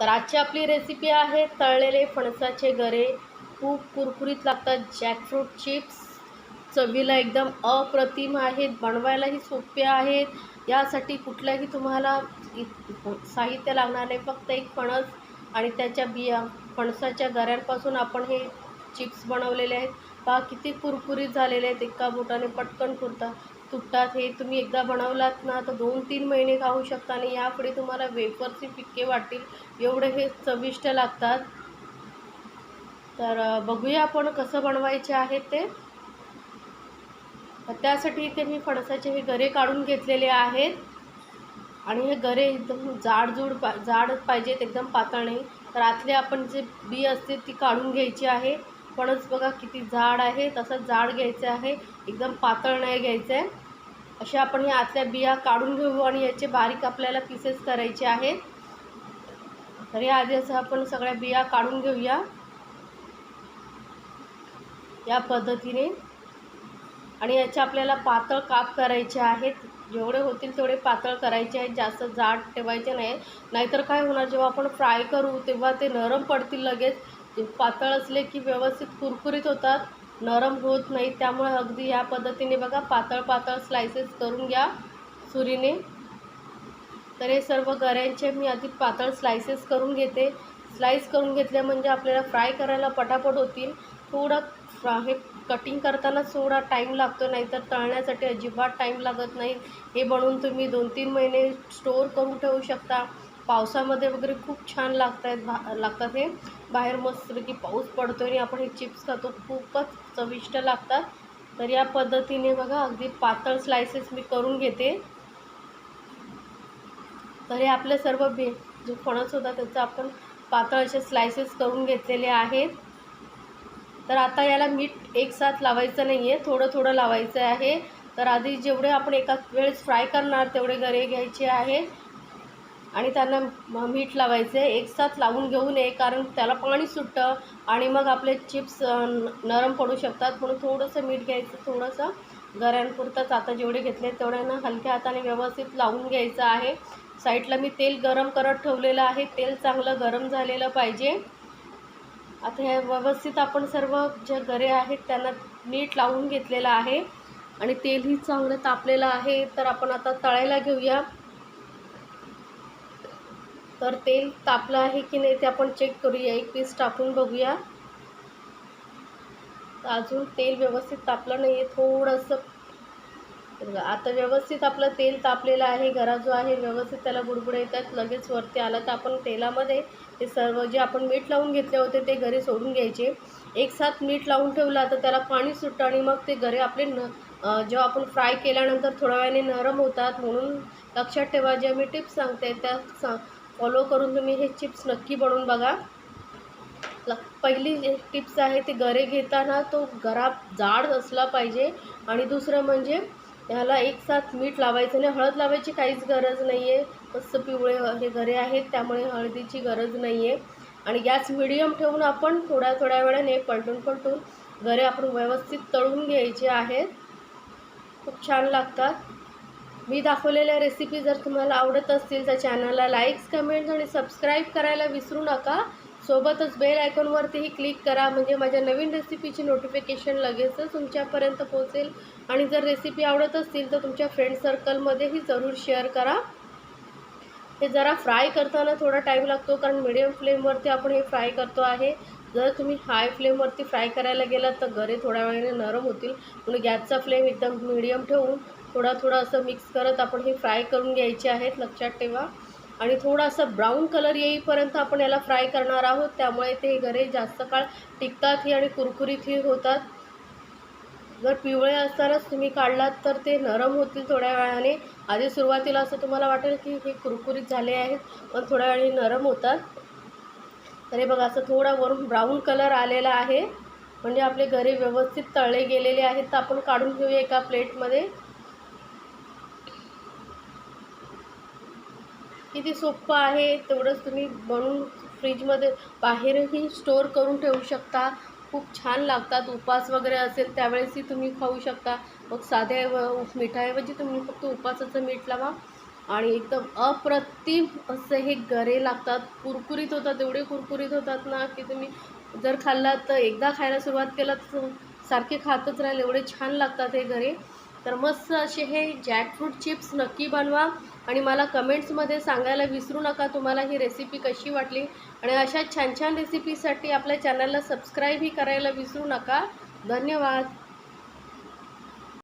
तर आजची आपली रेसिपी आहे. तळलेले फणसाचे गरे खूप कुरकुरीत लागतात. जॅकफ्रूट चिप्स चवीला एकदम अप्रतिम आहेत. बनवायलाही सोपे आहेत. यासाठी कुठल्याही तुम्हाला इ- साहित्य लागणार नाही फक्त एक फणस आणि त्याच्या बिया. फणसाच्या गऱ्यांपासून आपण हे चिप्स बनवलेले आहेत. पहा किती कुरकुरीत झालेले आहेत. एका बोटाने पटकन कुरता. तुटतात हे तुम्ही एकदा बनवलात ना तर दोन तीन महिने खाऊ शकता आणि यापुढे तुम्हाला वेफरचे पिक्के वाटतील एवढे हे चविष्ट लागतात. तर बघूया आपण कसं बनवायचे आहेत ते. त्यासाठी इथे मी फणसाचे हे गरे काढून घेतलेले आहेत. आणि हे गरे एकदम जाडजूड पा जाड पाहिजेत एकदम पातळ नाही. तर आतले आपण जे बी असते ती काढून घ्यायची आहे. फणस बघा किती जाड आहे तसं जाड घ्यायचं आहे एकदम पातळ नाही घ्यायचं. आहे अशा आपण या आतल्या बिया काढून घेऊ आणि याचे बारीक आपल्याला पीसेस करायचे आहेत. तर या आधी असं आपण सगळ्या बिया काढून घेऊया. या पद्धतीने. आणि याचे आपल्याला पातळ काप करायचे आहेत. जेवढे होतील तेवढे पातळ करायचे आहेत. जास्त जाड ठेवायचे नाही. नाहीतर काय होणार जेव्हा आपण फ्राय करू तेव्हा ते नरम पडतील लगेच. पातळ असले की व्यवस्थित कुरकुरीत होतात नरम होत नाही त्यामुळे अगदी या पद्धतीने बघा पातळ पातळ स्लायसेस करून घ्या सुरीने. तर हे सर्व गऱ्यांचे मी आधी पातळ स्लायसेस करून घेते. स्लाईस करून घेतले म्हणजे आपल्याला फ्राय करायला पटापट होतील. थोडं फ्रा हे कटिंग करताना थोडा टाईम लागतो नाहीतर तळण्यासाठी अजिबात टाईम लागत नाही. हे बनवून तुम्ही दोन तीन महिने स्टोअर करून ठेवू शकता. पावसामध्ये वगैरे खूप छान लागत आहेत भा लागतात हे. बाहेर मस्तपैकी पाऊस पडतो आणि आपण हे चिप्स खातो खूपच चविष्ट लागतात. तर या पद्धतीने बघा अगदी पातळ स्लायसेस मी करून घेते. तर हे आपले सर्व बे जो फणस होता त्याचा आपण पातळ असे स्लायसेस करून घेतलेले आहेत. तर आता याला मीठ एकसाथ लावायचं नाही आहे थोडं थोडं लावायचं आहे. तर आधी जेवढे आपण एकाच वेळेस फ्राय करणार तेवढे गरे घ्यायचे आहे. आणि त्यांना मीठ लावायचं आहे एकसाथ लावून घेऊ नये कारण त्याला पाणी सुटतं आणि मग आपले चिप्स न- नरम पडू शकतात. म्हणून थोडंसं मीठ घ्यायचं थोडंसं गऱ्यांपुरतंच आता जेवढे घेतले तेवढ्यांना हलक्या हाताने व्यवस्थित लावून घ्यायचं आहे. साईडला मी तेल गरम करत ठेवलेलं आहे. तेल चांगलं गरम झालेलं पाहिजे. आता हे व्यवस्थित आपण सर्व जे गरे आहेत त्यांना मीठ लावून घेतलेलं आहे. आणि तेलही चांगलं तापलेलं आहे. तर आपण आता तळायला घेऊया. तर तेल तापलं आहे की नाही ते आपण चेक करूया. एक पीस टाकून बघूया. अजून तेल व्यवस्थित तापलं नाही आहे थोडंसं आता व्यवस्थित आपलं तेल तापलेलं आहे घरा जो आहे व्यवस्थित त्याला बुडबुडे येतात लगेच वरती आलं तर आपण तेलामध्ये ते सर्व जे आपण मीठ लावून घेतले होते ते घरी सोडून घ्यायचे. एक साथ मीठ लावून ठेवला तर त्याला पाणी सुटतं आणि मग ते घरी आपले न जेव्हा आपण फ्राय केल्यानंतर थोड्या वेळाने नरम होतात म्हणून लक्षात ठेवा. ज्या मी टिप्स सांगते त्या सा फॉलो करून तुम्ही हे चिप्स नक्की बनवून बघा. पहिली जे टिप्स आहे ते गरे घेताना तो गरा जाड असला पाहिजे आणि दुसरं म्हणजे ह्याला एक साथ मीठ लावायचं नाही. हळद लावायची काहीच गरज नाही आहे मस्त पिवळे हे गरे आहेत त्यामुळे हळदीची गरज नाही आहे आणि गॅस मिडियम ठेवून आपण थोड्या थोड्या वेळाने पलटून पलटून गरे आपण व्यवस्थित तळून घ्यायचे आहेत. खूप छान लागतात. मी दाखवलेल्या रेसिपी जर तुम्हाला आवडत असतील तर चॅनलला लाईक्स कमेंट्स आणि सबस्क्राईब करायला विसरू नका. सोबतच बेल आयकॉनवरतीही क्लिक करा. म्हणजे माझ्या नवीन रेसिपीची नोटिफिकेशन लगेचच तुमच्यापर्यंत पोहोचेल. आणि जर रेसिपी आवडत असतील तर तुमच्या फ्रेंड सर्कलमध्येही जरूर शेअर करा. हे जरा फ्राय करताना थोडा टाईम लागतो कारण मिडियम फ्लेमवरती आपण हे फ्राय करतो आहे. जर तुम्ही हाय फ्लेमवरती फ्राय करायला गेलात तर गरे थोड्या वेळाने नरम होतील. म्हणून गॅसचा फ्लेम एकदम मिडियम ठेवून थोडा थोडा असं मिक्स करत आपण हे फ्राय करून घ्यायचे आहेत लक्षात ठेवा. आणि थोडासा ब्राऊन कलर येईपर्यंत आपण याला फ्राय करणार आहोत. त्यामुळे ते गरे जास्त काळ टिकतातही आणि कुरकुरीतही होतात. जर पिवळे असतानाच तुम्ही काढलात तर ते नरम होतील थोड्या वेळाने. आधी सुरुवातीला असं तुम्हाला वाटेल की हे कुरकुरीत झाले आहेत पण थोड्या वेळाने नरम होतात. तर हे बघा असं थोडा वरून ब्राऊन कलर आलेला आहे. म्हणजे आपले गरे व्यवस्थित तळले गेलेले आहेत. तर आपण काढून घेऊया एका प्लेटमध्ये किती सोपं आहे तेवढंच तुम्ही बनवून फ्रीजमध्ये बाहेरही स्टोअर करून ठेवू शकता. खूप छान लागतात उपास वगैरे असेल त्यावेळेसही तुम्ही खाऊ शकता. मग साध्या व- मिठाऐवजी तुम्ही फक्त उपासाचं मीठ लावा. आणि एकदम अप्रतिम असे हे गरे लागतात. कुरकुरीत होतात एवढे कुरकुरीत होतात ना की तुम्ही जर खाल्लात तर एकदा खायला सुरुवात केलात तर सारखे खातच राहिले. एवढे छान लागतात हे गरे. तर मस्त असे हे जॅकफ्रूट चिप्स नक्की बनवा. आणि मला कमेंट्समध्ये सांगायला विसरू नका. तुम्हाला ही रेसिपी कशी वाटली? आणि अशा छान छान रेसिपीसाठी आपल्या चॅनलला सबस्क्राईबही करायला विसरू नका. धन्यवाद.